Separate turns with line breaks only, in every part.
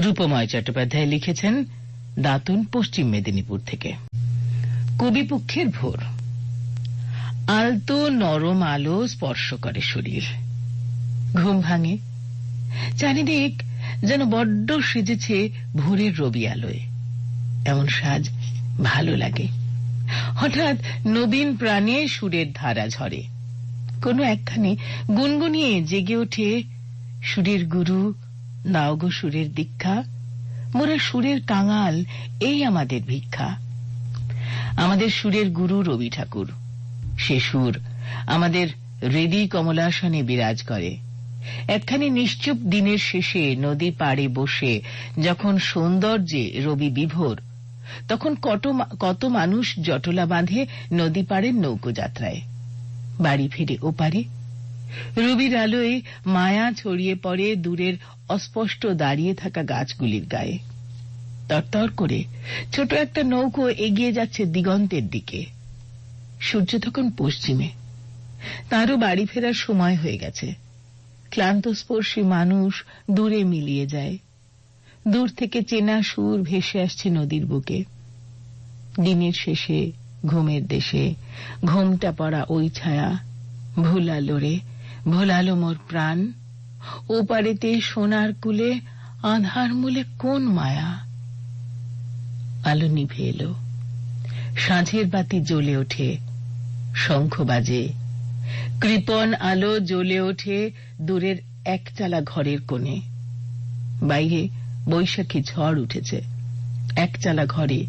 রূপময় চট্টোপাধ্যায় লিখেছেন, দাতুন পশ্চিম মেদিনীপুর থেকে। কবিপক্ষের ভোর। আলতো নরম আলো স্পর্শ করে শরীর। ঘুম ভাঙে। চারিদিক যেন বড্ড সেজেছে ভোরের রবি আলোয়। এমন সাজ ভালো লাগে। হঠাৎ নবীন প্রাণে সুরের ধারা ঝরে। কোনো একখানে গুনগুনিয়ে জেগে ওঠে সুরের গুরু নাওগো সুরের দীক্ষা, মোরা সুরের কাঙাল, এই আমাদের ভিক্ষা। আমাদের সুরের গুরু রবি ঠাকুর, সে সুর আমাদের হৃদি কমলাসনে বিরাজ করে। একখানি নিশ্চুপ দিনের শেষে নদী পাড়ে বসে যখন সৌন্দর্যে রবি বিভোর, তখন কত মানুষ জটলা বাঁধে নদী পাড়ের নৌকো যাত্রায়। বাড়ি ফিরে ওপারে রবির আলোয় মায়া ছড়িয়ে পড়ে দূরের অস্পষ্ট দাঁড়িয়ে থাকা গাছগুলির গায়ে। তরতর করে ছোট একটা নৌকো এগিয়ে যাচ্ছে দিগন্তের দিকে। সূর্য তখন পশ্চিমে। তারও বাড়ি ফেরার সময় হয়ে গেছে। ক্লান্ত স্পর্শী মানুষ দূরে মিলিয়ে যায়। দূর থেকে চেনা সুর ভেসে আসছে নদীর বুকে। দিনের শেষে ঘুমের দেশে ঘুমটা পড়া ওই ছায়া ভুলালো রে ভুলালো মোর প্রাণ, ওপারেতে সোনার কুলে আধার মূলে কোন মায়া? আলো নিভে এলো, সাঁঝের বাতি জ্বলে ওঠে, শঙ্খ বাজে, কৃপন আলো জ্বলে ওঠে দূরের একচালা ঘরের কোণে। বাইরে বৈশাখী ঝড় উঠেছে, একচালা ঘরে,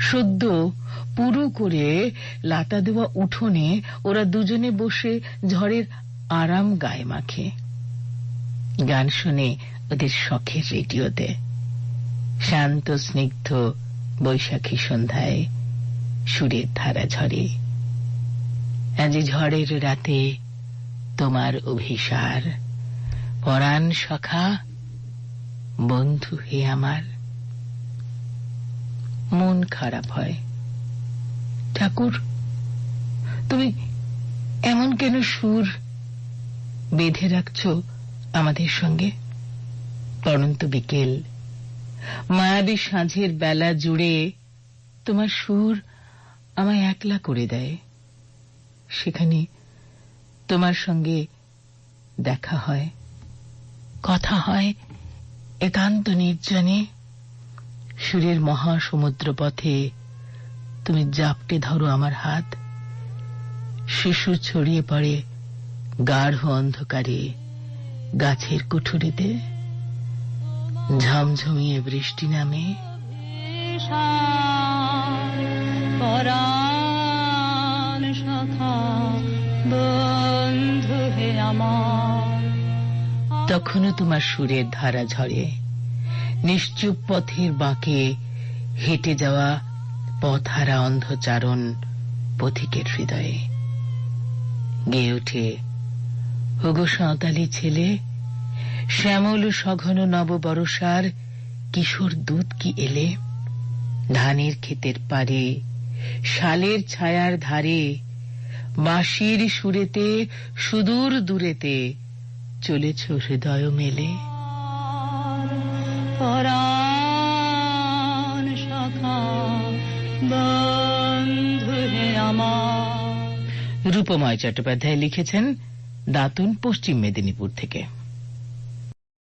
সদ্য পুরু করে লাতা দেওয়া উঠোনে ওরা দুজনে বসে ঝড়ের আরাম গায়ে মাখে। গান শুনে ওদের শখের রেডিওতে। শান্ত, স্নিগ্ধ, বৈশাখী সন্ধ্যায় সুরের ধারা ঝরে। আজ ঝড়ের রাতে তোমার অভিসার। পরাণ সখা, বন্ধু হে আমার। মন খারাপ হয়। ঠাকুর, তুমি এমন কেন সুর বেঁধে রাখছ আমাদের সঙ্গে? পরন্ত বিকেল। মায়াবী সাঁঝের বেলা জুড়ে তোমার সুর আমায় একলা করে দেয়। সেখানে তোমার সঙ্গে দেখা হয়। কথা হয় একান্ত নির্জনে। সুরের মহাসমুদ্র পথে তুমি জাপটে ধরো আমার হাত। শিশু ছড়িয়ে পড়ে গাঢ় অন্ধকারে গাছের কুঠুরিতে ঝমঝমিয়ে বৃষ্টি নামে।
পরাণ সখা বন্ধু হে আমার।
তখনও তোমার সুরের ধারা ঝরে। নিশ্চুপ পথের বাঁকে হেঁটে যাওয়া পথহারা অন্ধচারণ পথিকের হৃদয়ে। গেয়ে ওঠে হুগো সাঁওতালি ছেলে শ্যামল সঘন নববরসার কিশোর দুধ কি এলে? ধানের ক্ষেতের পারে শালের ছায়ার ধারে বাঁশির সুরেতে সুদূর দূরেতে চলেছ হৃদয় মেলে।
পরাণ সখা বন্ধু আমার।
রূপময় চট্টোপাধ্যায় লিখেছেন দাতুন পশ্চিম মেদিনীপুর থেকে।